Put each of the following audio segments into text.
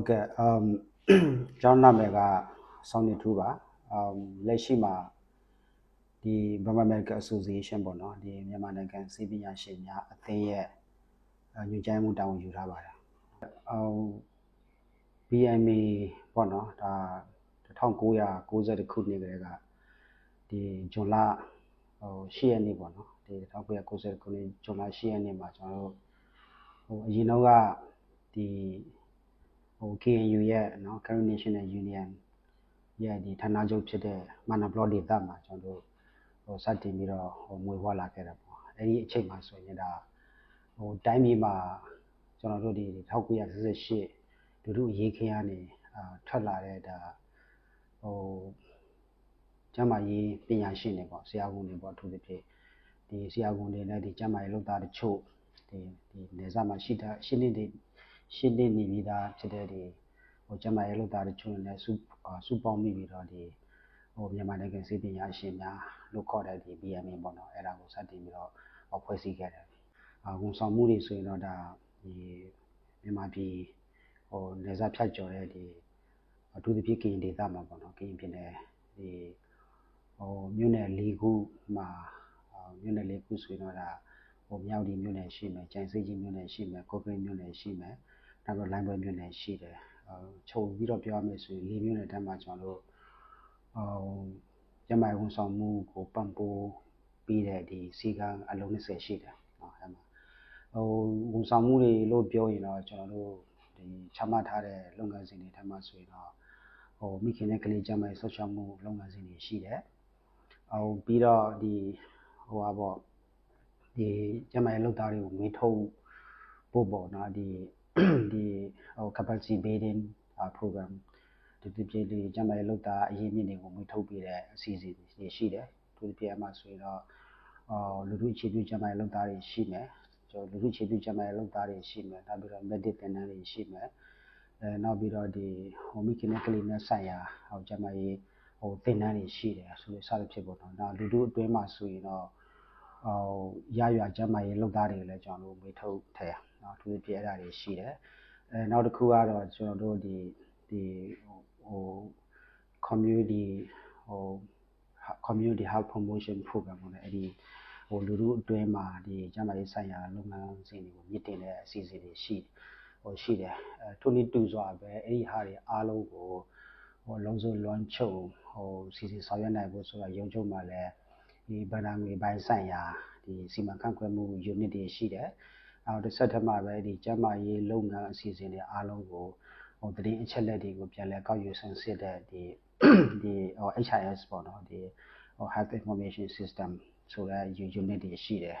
ဟုတ်ကဲ့အမ်ကျွန်တော်နာမည်ကဆောင်းနေထူးပါအမ်လက်ရှိမှာဒီ Burma Medical Association ပေါ့နော်ဒီမြန်မာနိုင်ငံစီးပညာရှင်များအသင်းရဲ့အညွှန်ကြားမှုတာဝန်ယူထားပါတယ်အမ် BMA ပေါ့နော်ဒါ1990ခုနှစ်ကလေးကဒီဇွန်လဟို10ရက်နေ့ပေါ့နော်ဒီ1990ခုနှစ်ဇွန်လ10ရက်နေ့မှာကျွန်တော်တို့ဟိုအရင်တော့ကဒီ ဟို KNU ရဲ့နော် Karen National Union ရဲ့ဒီဌာနချုပ်ဖြစ်တဲ့ Manablo ဒေသမှာကျွန်တော်တို့ဟိုစတင်ပြီးတော့ဟိုမွေးဖွားလာခဲ့တာပေါ့အဲ့ဒီအချိန်မှာဆိုရင်ဒါဟိုတိုင်းပြည်မှာကျွန်တော်တို့ဒီ1988လူထုရေးခင်းကနေအာထွက်လာတဲ့ဒါဟိုကျမကြီးပညာရှင်တွေပေါ့ဆရာဝန်တွေပေါ့အထူးသဖြင့်ဒီဆရာဝန်တွေနဲ့ဒီကျမကြီးလောက်သားတချို့ဒီဒီနေရာမှာရှိတာရှင်းနေတဲ့ ရှင်းနေနေပြီးသားဖြစ်တဲ့ဒီဟိုကျမ်းမာရေးလုပ်သားတချို့နဲ့စုစုပေါင်းမိပြီးတော့ဒီဟိုမြန်မာနိုင်ငံစေပညာရှင်များလို့ခေါ်တဲ့ဒီ BMA ပေါ့နော်အဲ့ဒါကိုစတင်ပြီးတော့ဖွဲ့စည်းခဲ့တယ်အာဝန်ဆောင်မှုတွေဆိုရင်တော့ဒါဒီမြန်မာပြည်ဟိုနေစာဖြတ်ကျော်တဲ့ဒီအထူးသဖြင့်ကရင်ဒေသမှာပေါ့နော်ကရင်ပြည်နယ်ဒီဟိုမြို့နယ်၄ခုမှာမြို့နယ်၄ခုဆိုရင်တော့ဒါဟိုမြောက်ဒီမြို့နယ်ရှိမယ်၊ကျိုင်စိတ်ကြီးမြို့နယ်ရှိမယ်၊ကော့ကရိတ်မြို့နယ်ရှိမယ်။ နောက်တော့လိုင်းပွဲမြို့နယ်ရှိတယ်။ဟိုချုပ်ပြီးတော့ပြောရမယ်ဆိုရင်၄မြို့နယ်တန်းမှာကျွန်တော်တို့ဟိုကျမဝန်ဆောင်မှုကိုပံ့ပိုးပြီးတဲ့ဒီစီကံအလုံး20ရှိတယ်။နော်အဲ့မှာဟိုဝန်ဆောင်မှုတွေလို့ပြောရင်တော့ကျွန်တော်တို့ဒီချမှတ်ထားတဲ့လုပ်ငန်းစဉ်တွေထက်မှဆိုရင်တော့ဟိုမိခင်နဲ့ကလေးကျမရဲ့ဆော့ချမှုလုပ်ငန်းစဉ်တွေရှိတယ်။ဟိုပြီးတော့ဒီဟိုပါပေါ့ဒီကျမရဲ့လုပ်သားတွေကိုငွေထုတ်ဖို့ပေါ့နော်ဒီ ဒီဟို capacity building program ဒီဒီပြည်ဒီကျမရဲ့လုပ်သားအရေးမြင့်တွေကိုငွေထုတ်ပေးတဲ့အစီအစဉ်တွေရှိတယ်သူဒီပြည်မှာဆိုရင်တော့အော်လူလူအခြေပြုကျမရဲ့လုပ်သားတွေရှိမယ်ကျွန်တော်လူလူအခြေပြုကျမရဲ့လုပ်သားတွေရှိမယ်နောက်ပြီးတော့ medic တင်တန်းတွေရှိမယ်အဲနောက်ပြီးတော့ဒီဟိုမိခင်နဲ့ကလေးနဲ့ဆိုင်ရာဟိုကျမရဲ့ဟိုတင်တန်းတွေရှိတယ်ဆိုလို့စသဖြင့်ပေါ့နော်နောက်လူလူအတွင်းမှာဆိုရင်တော့ဟိုရရွာကျမရဲ့လုပ်သားတွေလည်းကျွန်တော်တို့ငွေထုတ်ထည့်เနော်သူပြအဲ့ဒါတွေရှိတယ်အဲနောက်တစ်ခုကတော့ကျွန်တော်တို့ဒီဒီဟို community ဟို community health promotion program ပေါ့လေအဲ့ဒီဟိုလူလူအတွင်းမှာဒီကျန်းမာရေးဆိုင်ရာလုပ်ငန်းစဉ်တွေကိုမြင့်တင်တဲ့အစီအစဉ်တွေရှိဟိုရှိတယ်အဲထုံးနည်းတူစွာပဲအဲ့ဒီဟာတွေအားလုံးကိုဟိုလုံးစုံလွမ်းချုပ်ဟိုစီစီဆောင်ရွက်နိုင်ဖို့ဆိုတော့ရုံချုပ်မှာလည်းဒီဗန္ဒာငွေပိုင်းဆိုင်ရာဒီစီမံခန့်ခွဲမှု unit တွေရှိတယ်။ နောက်တစ်ဆက်ထပ်မှာပဲဒီကျန်းမာရေးလုပ်ငန်းအစီအစဉ်တွေအားလုံးကိုဟိုတည်င်းအချက်လက်တွေကိုပြန်လည်ကောက်ယူဆန်းစစ်တဲ့ဒီဒီဟို HIS ပေါ့နော်ဒီဟို Health Information System ဆိုတဲ့ unit တွေရှိတယ်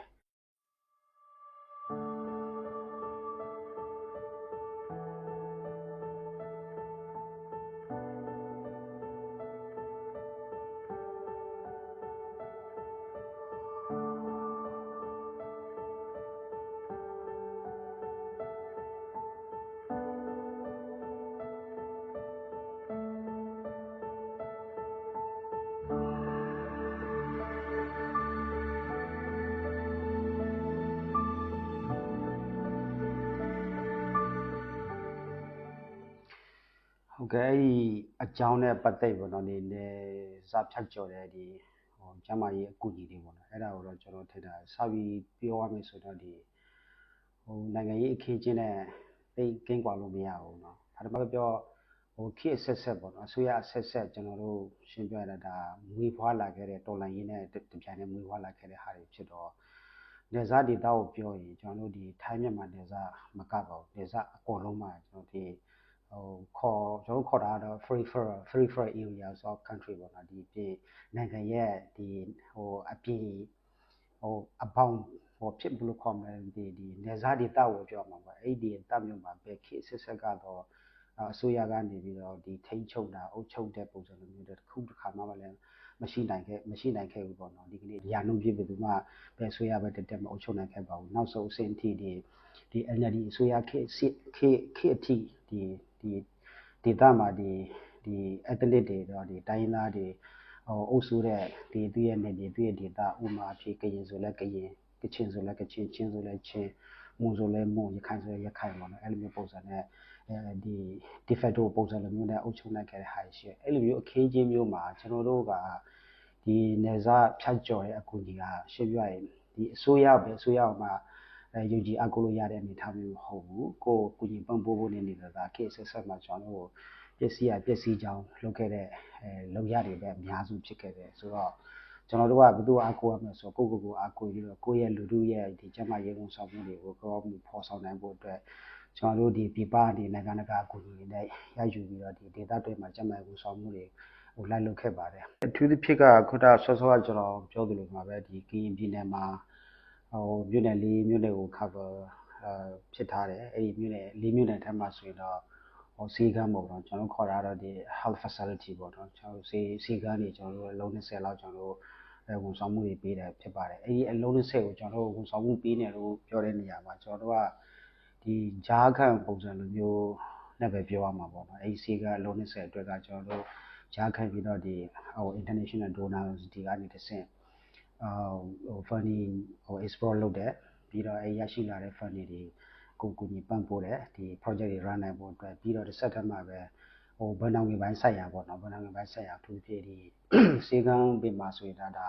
ကဲ့အဲ့ဒီအကြောင်းနဲ့ပတ်သက်ပေါ့နော်ဒီနေဇာဖြတ်ကျော်တဲ့ဒီဟိုကျမကြီးအကူအညီတွေပေါ့နော်အဲ့ဒါကိုတော့ကျွန်တော်ထင်တာစပြီးပြောရမယ်ဆိုတော့ဒီဟိုနိုင်ငံရေးအခင်းချင်းနဲ့သိကင်းကွာလို့မရဘူးเนาะဒါတမပြောဟိုခေတ်ဆက်ဆက်ပေါ့နော်အစိုးရဆက်ဆက်ကျွန်တော်တို့ရှင်းပြရတာဒါမွေးဖွားလာခဲ့တဲ့တော်လိုင်းရင်းနဲ့တပြိုင်တည်းမွေးဖွားလာခဲ့တဲ့ဟာတွေဖြစ်တော့နေစားဒေတာကိုပြောရင်ကျွန်တော်တို့ဒီထိုင်းမြန်မာနေစားမကပါဘူးနေစားအကုန်လုံးမှာကျွန်တော်ဒီ ဟိုခေါ်ကျွန်တော်ခေါ်တာတော့ free for free for areas of country ပေါ့နော်ဒီပြည်နိုင်ငံရဲ့ဒီဟိုအပြည်ဟိုအပေါင်းဟိုဖြစ်ဘလို့ခေါ်မလဲဒီဒီနေစားဒေတာကိုပြောမှာပေါ့အဲ့ဒီဒေတာမျိုးမှာပဲခေတ်ဆက်ဆက်ကတော့အစိုးရကနေပြီးတော့ဒီထိန်းချုပ်တာအုပ်ချုပ်တဲ့ပုံစံလိုမျိုးတစ်ခုတစ်ခါမှမလဲမရှိနိုင်ခဲ့မရှိနိုင်ခဲ့ဘူးပေါ့နော်ဒီကနေ့ရာနှုန်းပြည့်ဘယ်သူမှပဲအစိုးရပဲတက်တက်မအုပ်ချုပ်နိုင်ခဲ့ပါဘူးနောက်ဆုံးအဆင့်အထိဒီဒီ NLD အစိုးရခေတ်ခေတ်ခေတ်အထိဒီ ဒီဒေသမှာဒီဒီ athlete တွေတော့ဒီတိုင်းသားတွေဟိုအုပ်စုတဲ့ဒီသူရဲ့နေပြည်သူရဲ့ဒေသဥမာအဖြစ်ကရင်ဆိုလဲကရင်ကချင်ဆိုလဲကချင်ချင်းဆိုလဲချင်းမွန်ဆိုလဲမွန်ရခိုင်ဆိုလဲရခိုင်ပေါ့နော်အဲ့လိုမျိုးပုံစံနဲ့အဲဒီ de facto ပုံစံလိုမျိုးနဲ့အုပ်ချုပ်နိုင်ခဲ့တဲ့ဟာရှိတယ်အဲ့လိုမျိုးအခင်းချင်းမျိုးမှာကျွန်တော်တို့ကဒီနေစားဖြတ်ကျော်တဲ့အကူအညီကရှင်းပြရင်ဒီအစိုးရပဲအစိုးရမှာ အဲယူဂျီအကူလို့ရတဲ့အနေအထားမျိုးမဟုတ်ဘူးကိုယ်ကူညီပံ့ပိုးဖို့နေနေတာက case ဆက်မှာကျွန်တော်တို့ပစ္စည်းရပစ္စည်းကြောင်းလုပ်ခဲ့တဲ့အဲလုံရတွေပဲအများစုဖြစ်ခဲ့တယ်ဆိုတော့ကျွန်တော်တို့ကဘယ်သူအားကိုးရမလဲဆိုတော့ကိုယ့်ကိုယ်ကိုအားကိုးပြီးတော့ကိုယ့်ရဲ့လူထုရဲ့ဒီကျန်းမာရေးဝန်ဆောင်မှုတွေကိုကောင်းမှုဖော်ဆောင်နိုင်ဖို့အတွက်ကျွန်တော်တို့ဒီပြပအနေနဲ့နိုင်ငံတကာအကူအညီတွေနဲ့ရယူပြီးတော့ဒီဒေသတွေမှာကျန်းမာရေးဝန်ဆောင်မှုတွေဟိုလိုက်လုပ်ခဲ့ပါတယ်အထူးသဖြင့်ကခုနဆောစောကကျွန်တော်ပြောသလိုမှာပဲဒီကရင်ပြည်နယ်မှာ ဟိုမြို့နယ်လေးမြို့နယ်ကို cover အာဖြစ်ထားတယ်အဲ့ဒီမြို့နယ်လေးမြို့နယ်ထက်မှဆိုရင်တော့ဟိုစီကမ်းပေါ့နော်ကျွန်တော်ခေါ်တာတော့ဒီ health facility ပေါ့နော်ကျွန်တော်စီစီကမ်းတွေကျွန်တော်တို့အလုံး20လောက်ကျွန်တော်တို့အဲဝန်ဆောင်မှုတွေပေးတယ်ဖြစ်ပါတယ်အဲ့ဒီအလုံး20ကိုကျွန်တော်တို့ဝန်ဆောင်မှုပေးနေလို့ပြောတဲ့နေရာမှာကျွန်တော်တို့ကဒီဂျားခံပုံစံလိုမျိုးနဲ့ပဲပြောရမှာပေါ့နော်အဲ့ဒီစီကအလုံး20အတွက်ကကျွန်တော်တို့ဂျားခံပြီးတော့ဒီဟို international donors ဒီကနေတစ်ဆင့်အာ ဟို funding ဟို explore လုပ်တယ်ပြီးတော့အဲရရှိလာတဲ့ funding တွေကိုကူညီပံ့ပိုးတယ်ဒီ project တွေ run နိုင်ဖို့အတွက်ပြီးတော့တစ်ဆက်တည်းမှာပဲဟိုဘဏ္ဍာငွေပိုင်းဆိုင်ရာပေါ့နော်ဘဏ္ဍာငွေပိုင်းဆိုင်ရာသူဖြစ်ဒီစေကန်းပြင်မှာဆိုရင်ဒါဒါ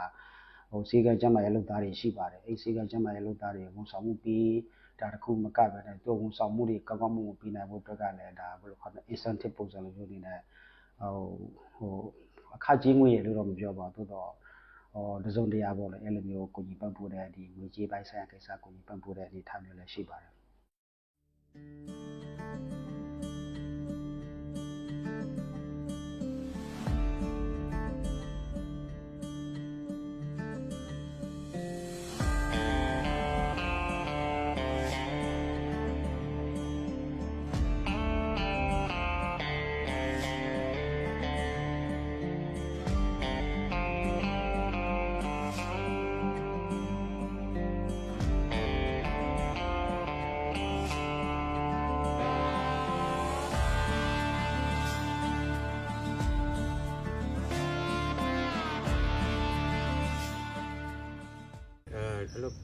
ဟိုစေကန်းကျမ်းမာရေးလုပ်သားတွေရှိပါတယ်အဲစေကန်းကျမ်းမာရေးလုပ်သားတွေဝန်ဆောင်မှုပြီးဒါတခုမကပဲနဲ့သူဝန်ဆောင်မှုတွေကောင်းကောင်းမွန်မွန်ပြီးနိုင်ဖို့အတွက်ကလည်းဒါဘယ်လိုခေါ်လဲ incentive ပုံစံလိုမျိုးနေနဲ့ဟိုဟိုအခကြီးငွေရလို့တော့မပြောပါဘူးတော့ ဟောတစုံတရာပေါ့လေအဲ့လိုမျိုးကိုကြီးပံ့ပိုးတဲ့ဒီငွေကြေးပိုင်းဆိုင်ရာကိစ္စကိုကြီးပံ့ပိုးတဲ့အနေအထားမျိုးလည်းရှိပါတယ်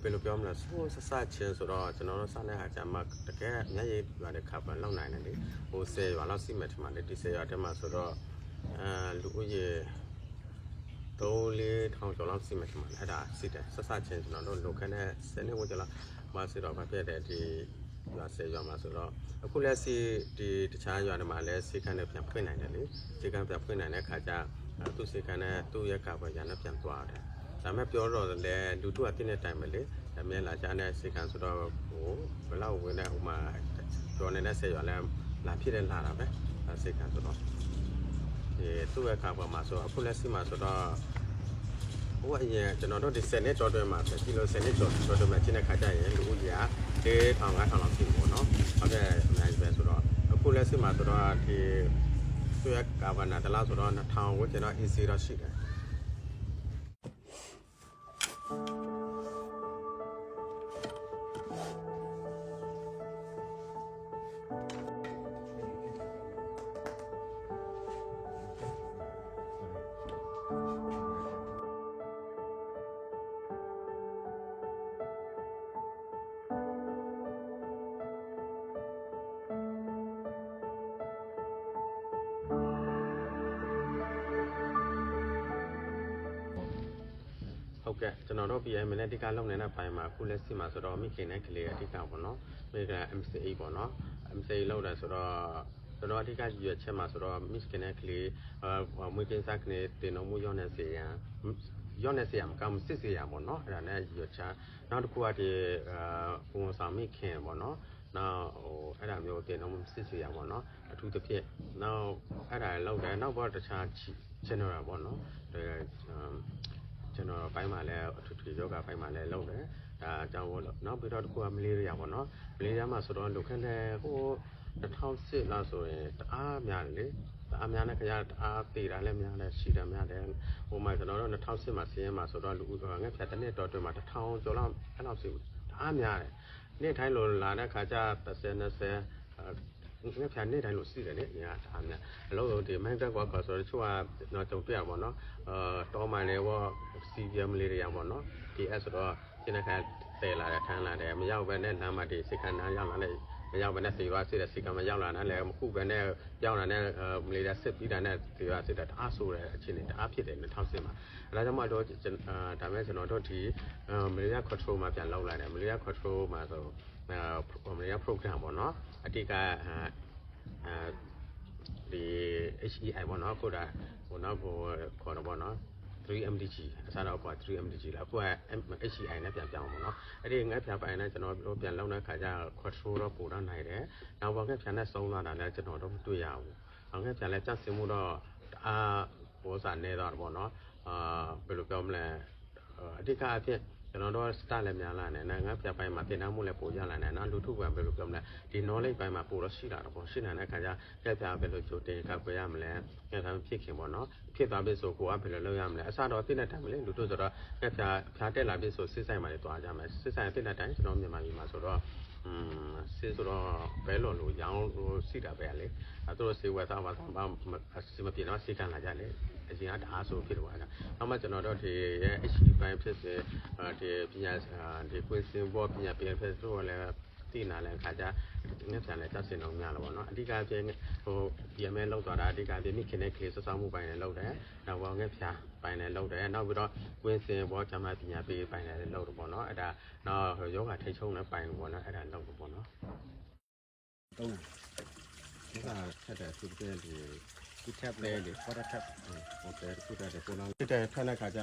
ယ်လိုပြောမလဲဆိုးဆဆချင်းဆိုတော့ကျွန်တော်တို့စတဲ့ဟာကြမှာတကယ်မျက်ရည်ရွာတဲ့ခါပန်လောက်နိုင်တယ်လေဟို10ရွာလောက်စီမက်ထမှာလေဒီ10ရွာတက်မှာဆိုတော့အဲလူဦးရေ3 4ထောင်ကျော်လောက်စီမက်ထမှာအဲ့ဒါစစ်တယ်ဆဆချင်းကျွန်တော်တို့လိုခနဲ့စနေဝကြလားမစစ်တော့မပြတ်တဲ့ဒီရွာ10ရွာမှာဆိုတော့အခုလက်စီဒီတခြားရွာတွေမှာလည်းစီကန်းနဲ့ပြန်ဖွင့်နိုင်တယ်လေစီကန်းပြန်ဖွင့်နိုင်တဲ့ခါကျသူ့စီကန်းနဲ့သူ့ရဲ့ကဘာရနဲ့ပြန်သွားတယ် ဒါမဲ့ပြောတော့လေလူတို့ကတင်းတဲ့တိုင်ပဲလေဒါမဲ့လာချားတဲ့စေခံဆိုတော့ဟိုဘယ်လောက်ဝင်တဲ့ဟိုမှာပြောနေတဲ့ဆက်ရွာလဲလာဖြစ်တဲ့လာတာပဲစေခံဆိုတော့ဒီသူ့ရဲ့ကာပေါ်မှာဆိုအခုလက်စီမှာဆိုတော့ဟိုအရင်ကျွန်တော်တို့ဒီ10နှစ်ကျော်တွဲမှာဆိုကီလို10နှစ်ကျော်ကျော်တွဲမှာကျင်းတဲ့ခါကျရင်လူဦးရေက1000 5000လောက်ရှိပေါ့နော်ဟုတ်ကဲ့အများကြီးပဲဆိုတော့အခုလက်စီမှာဆိုတော့ဒီသူ့ရဲ့ကာဗနာတလားဆိုတော့2000ဝန်းကျင်တော့ AC တော့ရှိတယ် Música ဟုတ်ကဲ့ကျွန်တော်တို့ PM နဲ့အဓိကလုပ်နေတဲ့ဘိုင်းမှာအခုလက်ရှိမှာဆိုတော့မိခင်နဲ့ကလေးအဓိကပေါ့နော်မိခင် MCA ပေါ့နော် MCA လောက်တယ်ဆိုတော့ကျွန်တော်အဓိကရွေးချက်မှာဆိုတော့မိခင်နဲ့ကလေးအာမွေးကင်းစားကနေတင်တော်မူရောနေစေရန်ရောနေစေရန်ကမ်စစ်စေရန်ပေါ့နော်အဲ့ဒါနဲ့ရွေးချက်နောက်တစ်ခုကဒီအာပုံဆောင်မိခင်ပေါ့နော်နောက်ဟိုအဲ့ဒါမျိုးတင်တော့စစ်စေရပေါ့နော်အထူးသဖြင့်နောက်အဲ့ဒါလောက်တယ်နောက်ဘောတခြား general ပေါ့နော်ဒါ ကျွန်တော်ဘိုင်းမှာလည်းအထူးထူးယောဂဘိုင်းမှာလည်းလုပ်တယ်ဒါအကြောင်းပေါ့လို့နောက်ပြီးတော့တစ်ခုကမလေးရပေါ့နော်မလေးရမှာဆိုတော့လုခန်းတဲ့ဟို2008လောက်ဆိုရင်တအားများတယ်လေတအားများတဲ့ခရတအားတည်တာလည်းများတယ်ရှိတယ်များတယ်ဟိုမှာကျွန်တော်တို့2008မှာစီးရင်မှာဆိုတော့လူဦးငှက်ဖြတ်တစ်နှစ်တော်တွင်မှာ1000ကျော်လောက်အဲ့လောက်စီတအားများတယ်နေ့တိုင်းလိုလာတဲ့ခါကျ30 20 ငါဖြာနေတိုင်းလို့စီးတယ်လေညာဒါများအလို့ဒီမိုင်းတက်ကွာခေါ်ဆိုတော့ချို့ကတော့ကြုံပြရပါတော့အာတောမိုင်းလေးပေါ့စီဗီယမ်လေးတွေရပါတော့ဒီအဲ့ဆိုတော့ဒီနေ့ခါတဲလာတယ်ထမ်းလာတယ်မရောက်ပဲနဲ့လမ်းမတွေစိတ်ခဏရောက်လာတဲ့မရောက်ဘဲနဲ့သေသွားစစ်တဲ့စီကံမရောက်လာတဲ့လည်းမခုပဲနဲ့ရောက်လာတဲ့မလေးတဲ့စစ်ပြီးတာနဲ့သေသွားစစ်တဲ့တအားဆိုးတဲ့အခြေအနေတအားဖြစ်တယ်2010မှာအဲဒါကြောင့်မှတော့ဒါမဲ့ကျွန်တော်တို့ဒီမလေးရ control မှာပြန်လောက်လာတယ်မလေးရ control မှာဆိုမလေးရ program ပေါ့နော် အတိကအဲဒီ HEI ပေါ့နော်ခုဒါဟိုနောက်ဟိုခေါ်တော့ပေါ့နော် 3MDG အစားတော့ကွာ 3MDG လားအခုက HCI နဲ့ပြန်ပြောင်းပါတော့အဲ့ဒီငက်ပြန်ပိုင်နဲ့ကျွန်တော်တို့ပြန်လုံးတဲ့ခါကျ control တော့ပိုတော့နိုင်တယ်နောက်ဘာငက်ပြန်နဲ့ဆုံးသွားတာလည်းကျွန်တော်တို့မတွေ့ရဘူးအောင်ငက်ပြန်လဲကြက်စင်မှုတော့အာဘောစာနေတော့ပေါ့နော်အာဘယ်လိုပြောမလဲအဓိကအဖြစ် ကျွန်တော်တို့ start လည်းများလာတယ်။ငါပြပိုင်းမှာတင်တန်းမှုလည်းပိုရလာတယ်။နောက်လူထုကဘယ်လိုပြောမလဲဒီ knowledge ပိုင်းမှာပိုတော့ရှိလာတော့ပေါ့။ရှိနေတဲ့အခါကျပြပြဘယ်လိုကြိုတင်ကပ်ွယ်ရမလဲ။ငါကဖြစ်ခင်ပေါ့နော်။ဖြစ်သွားပြီဆိုကိုကဘယ်လိုလုပ်ရမလဲ။အစတော့တင်တဲ့တိုင်မလဲလူထုဆိုတော့ငါပြဖြားတက်လာပြီဆိုစစ်ဆိုင်မှာလည်းတွားကြမယ်။စစ်ဆိုင်တင်တဲ့တိုင်ကျွန်တော်မြန်မာပြည်မှာဆိုတော့อืมစစ်ဆိုတော့ဘဲလို့လို့ရောင်းလို့စီတာပဲလေအဲသူတို့စေဝဲသားပါဘာစီမပြေတော့စီကန်လာကြလေ အရင်ကတအားဆိုဖြစ်တော့တာနောက်မှကျွန်တော်တို့ဒီရဲ့ HC ပိုင်းဖြစ်စေဒီပညာဒီကွင်းစင်ဘောပညာပြန်ဖြစ်တို့လည်းသိနာလည်းခါကြငက်ပြန်လည်းတက်စင်အောင်များလို့ပေါ့နော်အဓိကပြင်းဟို BMA လောက်သွားတာအဓိကပြင်းမိခင်တဲ့ကလေးစစောင်းမှုပိုင်းလည်းလောက်တယ်နောက်ဘောငက်ဖြာပိုင်းလည်းလောက်တယ်နောက်ပြီးတော့ကွင်းစင်ဘောကျမပညာပေးပိုင်းလည်းလောက်တော့ပေါ့နော်အဲ့ဒါနောက်ယောဂထိတ်ချုံလည်းပိုင်းပေါ့နော်အဲ့ဒါလောက်တော့ပေါ့နော်တုံးဒီကထက်တဲ့သူတဲ့ ဒီဒီထက်လေဒီ water tap ဟိုတဲ့သူတဲ့ပုံလုံးတဲ့ထွက်တဲ့ခါကျ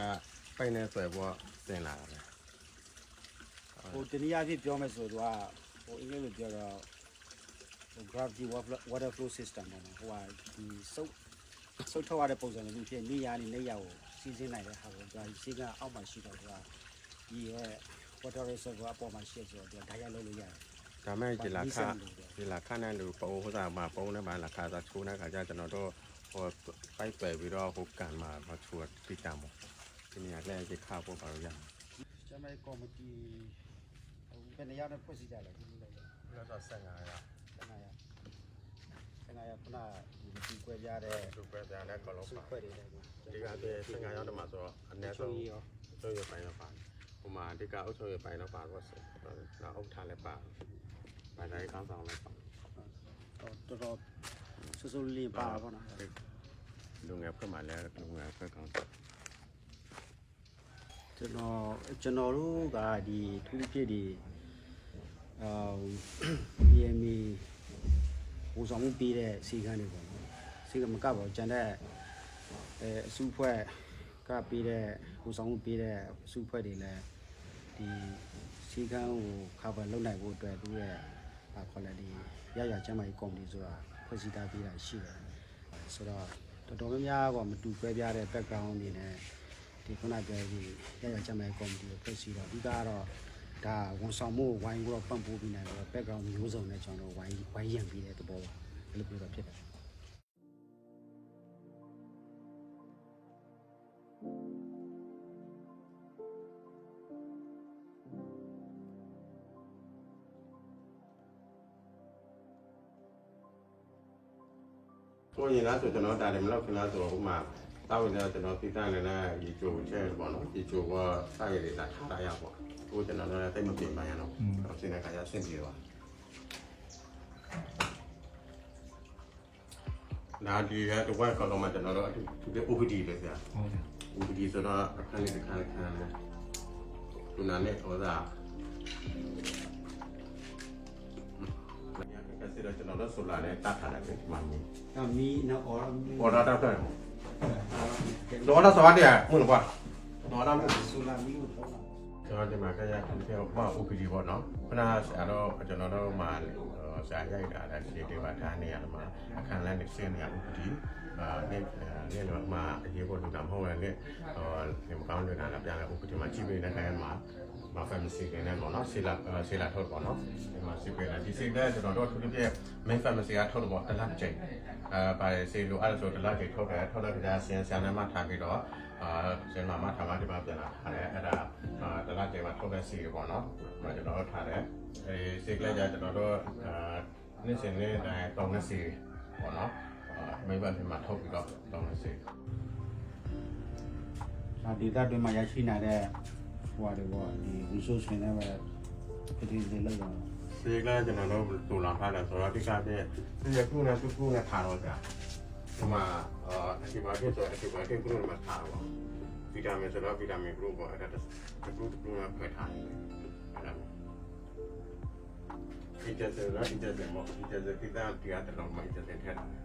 ပိုင်နေဆွဲဘောစင်လာတယ်ဟိုတနည်းအားဖြင့်ပြောမယ်ဆိုတော့ဟိုအင်္ဂလိပ်လိုပြောတော့ဟို gravity water water flow system ပေါ့နော်ဟိုဟာဒီစုပ်စုပ်ထုတ်ရတဲ့ပုံစံမျိုးဖြစ်နေရနေနေရကိုစီးစင်းနိုင်တဲ့ဟာကိုသူကစီးကအောက်မှာရှိတော့သူကဒီရဲ့ water reservoir အပေါ်မှာရှိဆိုတော့သူကဒါရလုပ်လို့ရတယ်ဒါမဲ့ဒီလာခဒီလာခနဲ့လူပုံဟိုစားမှာပုံနဲ့မှာလာခသာချိုးတဲ့ခါကျကျွန်တော်တို့ ဟိုပိုက်ပယ်ပြီးတော့ဟိုကန်မှာမချိုးတိတမ်းပေါ့ဒီနေရာလည်းဒီခါပေါ်ပါလို့ရကျမရဲ့ကော်မတီဟိုဘယ်နေရာနဲ့ဖွဲ့စည်းကြလဲဒီလိုလဲလို့တော့ဆက်ငါရခဏရခဏရခုနဒီဒီကွဲပြားတဲ့လူပဲပြန်တဲ့ကလုံးစုပါဖွဲ့တွေလည်းဒီကတည်းဆက်ငါရောက်တယ်မှာဆိုတော့အနည်းချုံဆုံးကြီးရောဆိုရပိုင်းတော့ပါဟိုမှာဒီကအုပ်ချုပ်ရပိုင်းတော့ပါတော့ဆိုတော့အုပ်ထားလည်းပါဗန်တိုင်းကောင်းဆောင်လည်းပါတော်တော် ဆူဆူလင်းပါပါနော်လူငယ်ဖွဲ့မှလည်းလူငယ်ဖွဲ့ကောင်းကျွန်တော်ကျွန်တော်တို့ကဒီထူးဖြစ်ဒီအာ PME ဟိုဆောင်မှုပေးတဲ့စီကန်းတွေပေါ့နော်စီကမကပါဘူးကျန်တဲ့အဲအစုဖွဲ့ကပေးတဲ့ဟိုဆောင်မှုပေးတဲ့အစုဖွဲ့တွေလည်းဒီစီကန်းကို cover လုပ်နိုင်ဖို့အတွက်သူရဲ့အာခေါ်လဲဒီရရကျမ်းမာရေးကော်မတီဆိုတာ ဖွဲ့စည်းထားပေးတာရှိတယ်ဆိုတော့တော်တော်များများကမတူကွဲပြားတဲ့ background အနေနဲ့ဒီခုနပြောဒီရရချမ်းမဲ့ကော်မတီကိုဖွဲ့စည်းတော့အဓိကကတော့ဒါဝန်ဆောင်မှုဝိုင်းကိုတော့ပံ့ပိုးပြီးနိုင်တော့ background မျိုးစုံနဲ့ကျွန်တော်တို့ဝိုင်းဝိုင်းရံပြီးတဲ့သဘောပါအဲ့လိုပြောတော့ဖြစ်တ ကိုရင်လားဆိုကျွန်တော်တာတယ်မလို့ခင်လားဆိုတော့ဟိုမှာတောက်ရင်လည်းကျွန်တော်သိတယ်လည်းရေချိုချဲပေါ့နော်ရေချိုကစိုက်ရည်လာထားရပေါ့ကိုကျွန်တော်လည်းတိတ်မပြင်ပါရတော့ဆင်းတဲ့ခါကျဆင်းပြေသွားနာဒီရတော့ကတော့မှကျွန်တော်တို့ဒီ OPD ပဲဗျာဟုတ်တယ် OPD ဆိုတော့အခန်းလေးတစ်ခါခန်းလို့သူနာနဲ့ဟောတာ ညာကစရကျွန်တော်တို့ဆိုလာနဲ့တတ်ထားတယ်ဒီမှာမြင်။အမီနော်အော်မီပေါ်တာတော့တယ်တော့တော့သွားတယ်ဟုတ်လားကွာတော့တော့ဆူလာမီကိုတော့တာကျွန်တော်ဒီမှာခရခင်းပြောပါ OPD ပေါ့နော်ခဏဆရာတော့ကျွန်တော်တို့မှာဆရာရိုက်တာလည်းဒီဒီပါထားနေရတယ်မှာအခန်းလမ်းနေစင်းနေရ OPD အာနေနေတော့မှာအရေးပေါ်လူတာမဟုတ်လည်းနေဟိုဒီမကောင်းနေတာလည်းပြန်လဲ OPD မှာကြည့်ပေးတဲ့ခိုင်းမှာ မဖမ်စီကနေပေါ့နော်ဆီလာဆီလာထုတ်ပေါ့နော်ဒီမှာစီပေးတယ်ဒီစီတဲ့ကျွန်တော်တို့သူတို့ပြ main pharmacy ကထုတ်တော့တလတ်ချိန်အဲပါစီလိုအဲ့ဆိုတလတ်ချိန်ထုတ်တယ်ထုတ်တဲ့ကြာဆင်းဆန်နေမှထားပြီးတော့အာဆင်းမမထားမှဒီမှာပြန်လာထားတယ်အဲ့ဒါအာတလတ်ချိန်မှာထုတ်တဲ့စီပေါ့နော်ဒါကျွန်တော်တို့ထားတယ်အဲဒီစီကလည်းကျွန်တော်တို့အာနေ့စဉ်နေ့တိုင်းတောင်းတဲ့စီပေါ့နော်အာမိဘဒီမှာထုတ်ပြီးတော့တောင်းတဲ့စီ။ဒါဒေတာတွေမှာရရှိနိုင်တဲ့ ဟိုဟာတွေပေါ့ဒီ resource တွေနဲ့ပဲပြည်သူတွေလောက်တော့ဆေးကကျွန်တော်တို့တူလာထားတယ်ဆိုတော့ဒီကပြည့်ဒီကုနဲ့သူကုနဲ့ထားတော့ကြာဒီမှာအာအဒီဘာဖြစ်ဆိုအဒီဘာဖြစ်ကုနဲ့မှာထားတော့ဗီတာမင်ဆိုတော့ဗီတာမင် group ပေါ့အဲ့ဒါ group group နဲ့ဖွဲ့ထားတယ်အဲ့ဒါဒီကျစရာဒီကျစမောဒီကျစကိတာတရားတော်မှာဒီကျစထည့်ထားတယ်